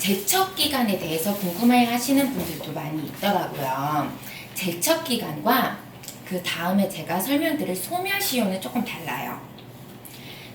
제척 기간에 대해서 궁금해 하시는 분들도 많이 있더라고요. 제척 기간과 그 다음에 제가 설명드릴 소멸시효는 조금 달라요.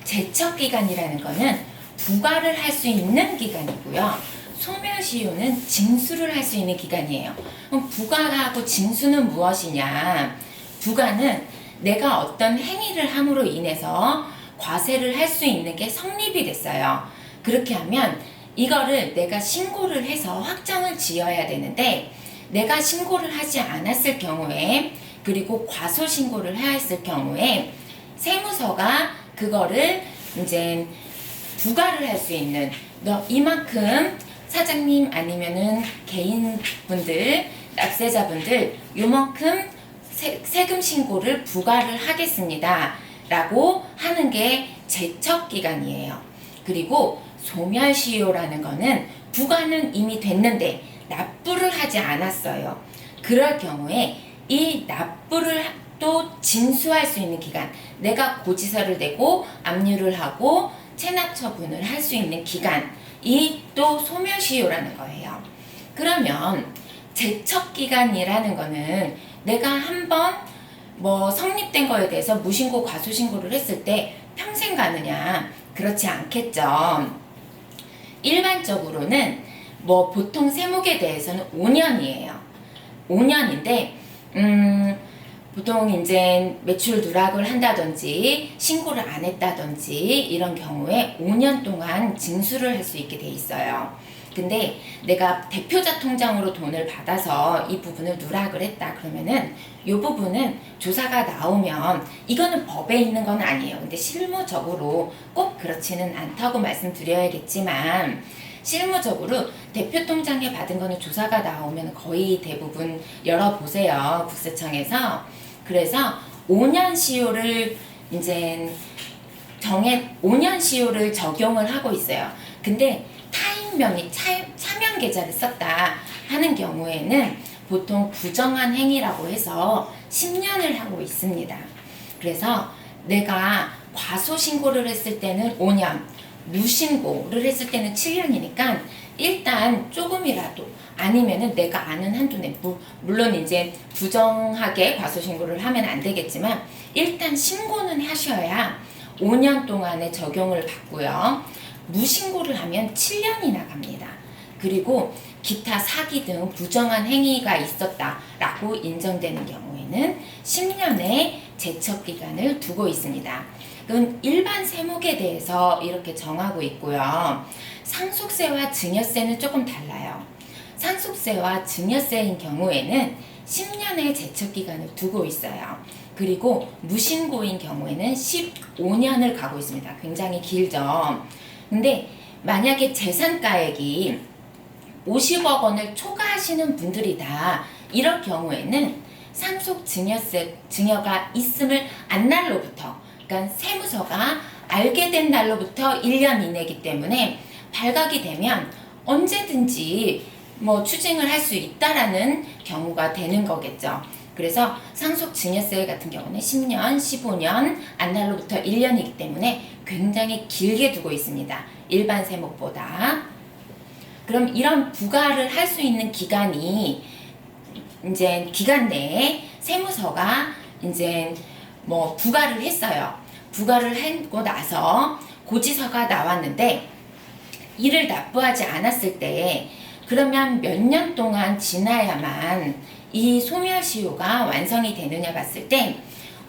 제척 기간이라는 거는 부과를 할 수 있는 기간이고요. 소멸시효는 징수를 할 수 있는 기간이에요. 그럼 부과하고 징수는 무엇이냐? 부과는 내가 어떤 행위를 함으로 인해서 과세를 할 수 있는 게 성립이 됐어요. 그렇게 하면 이거를 내가 신고를 해서 확정을 지어야 되는데 내가 신고를 하지 않았을 경우에 그리고 과소 신고를 했을 경우에 세무서가 그거를 이제 부과를 할 수 있는 너 이만큼 사장님 아니면은 개인 분들 납세자분들 요만큼 세, 세금 신고를 부과를 하겠습니다. 라고 하는 게 제척 기간이에요. 그리고 소멸시효라는 거는 부과는 이미 됐는데 납부를 하지 않았어요. 그럴 경우에 이 납부를 또 징수할 수 있는 기간, 내가 고지서를 내고 압류를 하고 체납 처분을 할 수 있는 기간이 또 소멸시효라는 거예요. 그러면 제척 기간이라는 거는 내가 한번 뭐 성립된 거에 대해서 무신고 과소신고를 했을 때 평생 가느냐 그렇지 않겠죠. 일반적으로는 뭐 보통 세목에 대해서는 5년이에요. 5년인데 음 보통 이제 매출 누락을 한다든지 신고를 안 했다든지 이런 경우에 5년 동안 징수를 할 수 있게 돼 있어요. 근데 내가 대표자 통장으로 돈을 받아서 이 부분을 누락을 했다 그러면은 이 부분은 조사가 나오면 이거는 법에 있는 건 아니에요. 근데 실무적으로 꼭 그렇지는 않다고 말씀드려야겠지만 실무적으로 대표 통장에 받은 거는 조사가 나오면 거의 대부분 열어보세요. 국세청에서. 그래서 5년 시효를 이제 정해 5년 시효를 적용을 하고 있어요. 근데 타인명의 차, 차명 계좌를 썼다 하는 경우에는 보통 부정한 행위라고 해서 10년을 하고 있습니다. 그래서 내가 과소 신고를 했을 때는 5년, 무신고를 했을 때는 7년이니까 일단 조금이라도 아니면은 내가 아는 한도 내 무- 물론 이제 부정하게 과소 신고를 하면 안 되겠지만 일단 신고는 하셔야 5년 동안의 적용을 받고요. 무신고를 하면 7년이나 갑니다. 그리고 기타 사기 등 부정한 행위가 있었다라고 인정되는 경우에는 10년의 제척 기간을 두고 있습니다. 그건 일반 세목에 대해서 이렇게 정하고 있고요. 상속세와 증여세는 조금 달라요. 상속세와 증여세인 경우에는 10년의 제척 기간을 두고 있어요. 그리고 무신고인 경우에는 15년을 가고 있습니다. 굉장히 길죠. 근데 만약에 재산가액이 50억 원을 초과하시는 분들이다. 이럴 경우에는 상속 증여세 증여가 있음을 안 날로부터 그러니까 세무서가 알게 된 날로부터 1년 이내이기 때문에 발각이 되면 언제든지 뭐 추징을 할 수 있다라는 경우가 되는 거겠죠. 그래서 상속 증여세 같은 경우는 10년, 15년, 안날로부터 1년이기 때문에 굉장히 길게 두고 있습니다. 일반 세목보다. 그럼 이런 부과를 할 수 있는 기간이 이제 기간 내에 세무서가 이제 뭐 부과를 했어요. 부과를 하고 나서 고지서가 나왔는데 이를 납부하지 않았을 때 그러면 몇 년 동안 지나야만 이 소멸시효가 완성이 되느냐 봤을 때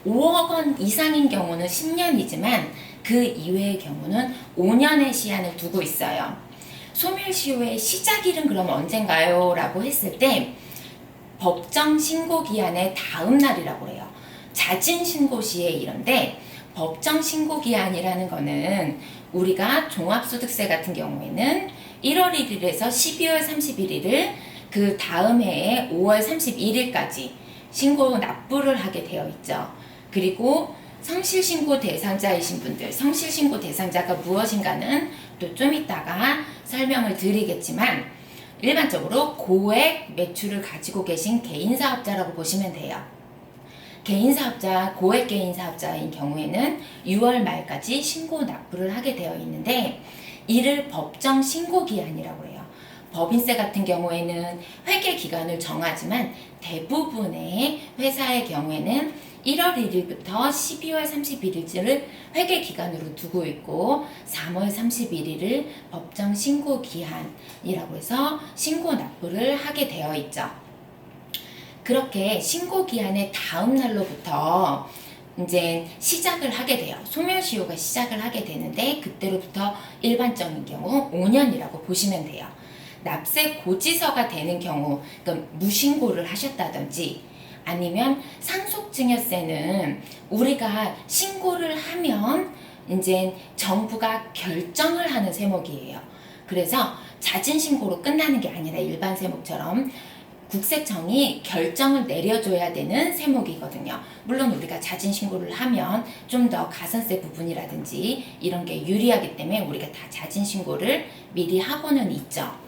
5억 원 이상인 경우는 10년이지만 그 이외의 경우는 5년의 시한을 두고 있어요. 소멸시효의 시작일은 그럼 언젠가요? 라고 했을 때 법정 신고 기한의 다음 날이라고 해요. 자진 신고 시에 이런데 법정 신고 기한이라는 거는 우리가 종합소득세 같은 경우에는 1월 1일에서 12월 31일을 그 다음 해에 5월 31일까지 신고 납부를 하게 되어 있죠. 그리고 성실신고 대상자이신 분들, 성실신고 대상자가 무엇인가는 또 좀 이따가 설명을 드리겠지만 일반적으로 고액 매출을 가지고 계신 개인 사업자라고 보시면 돼요. 개인 사업자, 고액 개인 사업자인 경우에는 6월 말까지 신고 납부를 하게 되어 있는데 이를 법정 신고 기한이라고 해요. 법인세 같은 경우에는 회계 기간을 정하지만 대부분의 회사의 경우에는 1월 1일부터 12월 31일을 회계 기간으로 두고 있고 3월 31일을 법정 신고 기한이라고 해서 신고 납부를 하게 되어 있죠. 그렇게 신고 기한의 다음 날로부터 이제 시작을 하게 돼요. 소멸시효가 시작을 하게 되는데 그때로부터 일반적인 경우 5년이라고 보시면 돼요. 납세 고지서가 되는 경우, 그러니까 무신고를 하셨다든지 아니면 상속증여세는 우리가 신고를 하면 이제 정부가 결정을 하는 세목이에요. 그래서 자진 신고로 끝나는 게 아니라 일반 세목처럼 국세청이 결정을 내려줘야 되는 세목이거든요. 물론 우리가 자진 신고를 하면 좀 더 가산세 부분이라든지 이런 게 유리하기 때문에 우리가 다 자진 신고를 미리 하고는 있죠.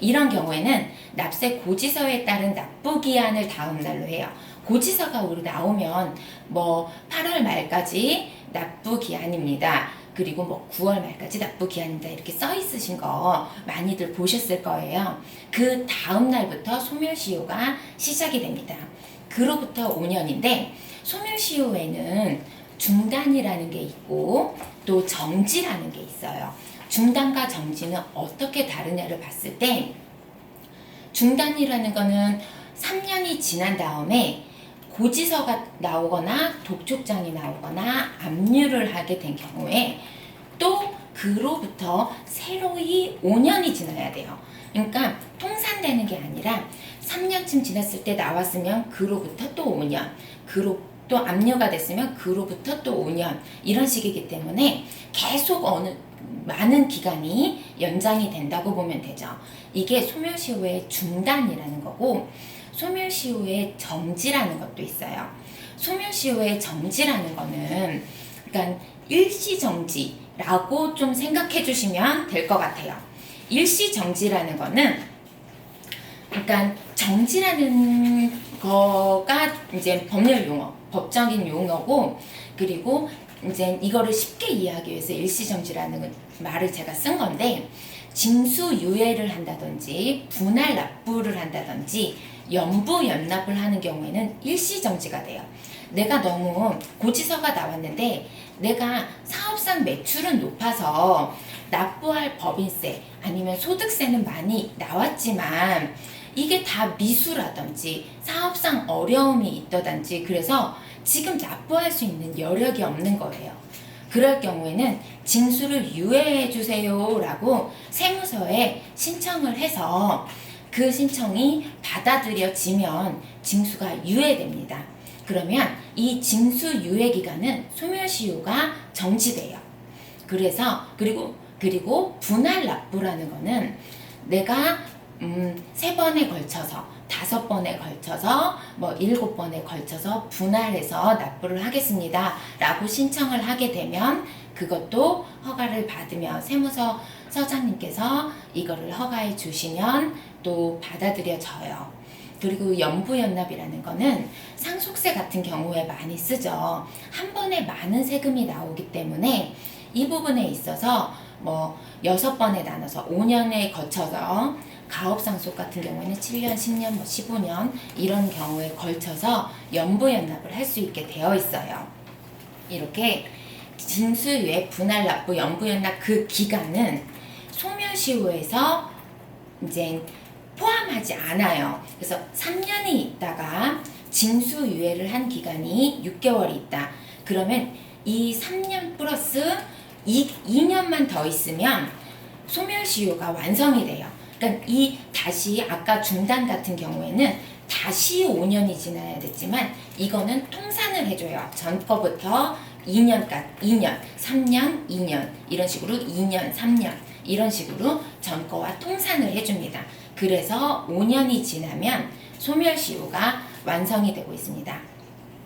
이런 경우에는 납세 고지서에 따른 납부 기한을 다음 날로 해요. 고지서가 우리 나오면 뭐 8월 말까지 납부 기한입니다. 그리고 뭐 9월 말까지 납부 기한입니다. 이렇게 써 있으신 거 많이들 보셨을 거예요. 그 다음 날부터 소멸시효가 시작이 됩니다. 그로부터 5년인데 소멸시효에는 중단이라는 게 있고 또 정지라는 게 있어요. 중단과 정지는 어떻게 다르냐를 봤을 때 중단이라는 거는 3년이 지난 다음에 고지서가 나오거나 독촉장이 나오거나 압류를 하게 된 경우에 또 그로부터 새로이 5년이 지나야 돼요. 그러니까 통산되는 게 아니라 3년쯤 지났을 때 나왔으면 그로부터 또 5년, 그로 또 압류가 됐으면 그로부터 또 5년 이런 식이기 때문에 계속 어느 많은 기간이 연장이 된다고 보면 되죠. 이게 소멸시효의 중단이라는 거고 소멸시효의 정지라는 것도 있어요. 소멸시효의 정지라는 거는 그러니까 일시정지라고 좀 생각해 주시면 될 것 같아요. 일시정지라는 거는 그러니까 정지라는 거가 이제 법률 용어, 법적인 용어고 그리고 이제 이거를 쉽게 이해하기 위해서 일시정지라는 말을 제가 쓴 건데 징수유예를 한다든지 분할 납부를 한다든지 연부 연납을 하는 경우에는 일시정지가 돼요. 내가 너무 고지서가 나왔는데 내가 사업상 매출은 높아서 납부할 법인세 아니면 소득세는 많이 나왔지만 이게 다 미수라든지 사업상 어려움이 있다든지 그래서 지금 납부할 수 있는 여력이 없는 거예요. 그럴 경우에는 징수를 유예해 주세요라고 세무서에 신청을 해서 그 신청이 받아들여지면 징수가 유예됩니다. 그러면 이 징수 유예 기간은 소멸시효가 정지돼요. 그래서 그리고 그리고 분할 납부라는 거는 내가 음, 세 번에 걸쳐서 다섯 번에 걸쳐서 뭐 일곱 번에 걸쳐서 분할해서 납부를 하겠습니다. 라고 신청을 하게 되면 그것도 허가를 받으면 세무서 서장님께서 이거를 허가해 주시면 또 받아들여져요. 그리고 연부연납이라는 거는 상속세 같은 경우에 많이 쓰죠. 한 번에 많은 세금이 나오기 때문에 이 부분에 있어서 뭐 여섯 번에 나눠서 5년에 거쳐서 가업상속 같은 경우에는 7년, 10년, 뭐 15년 이런 경우에 걸쳐서 연부 연납을 할 수 있게 되어 있어요. 이렇게 진수유예 분할 납부 연부 연납 그 기간은 소멸시효에서 이제 포함하지 않아요. 그래서 3년이 있다가 징수유예를 한 기간이 6개월이 있다. 그러면 이 3년 플러스 2, 2년만 더 있으면 소멸시효가 완성이 돼요. 그러니까 이 다시 아까 중단 같은 경우에는 다시 5년이 지나야 됐지만 이거는 통산을 해줘요. 전 거부터 2년까지 2년, 3년, 2년 이런 식으로 2년, 3년 이런 식으로 전 거와 통산을 해줍니다. 그래서 5년이 지나면 소멸시효가 완성이 되고 있습니다.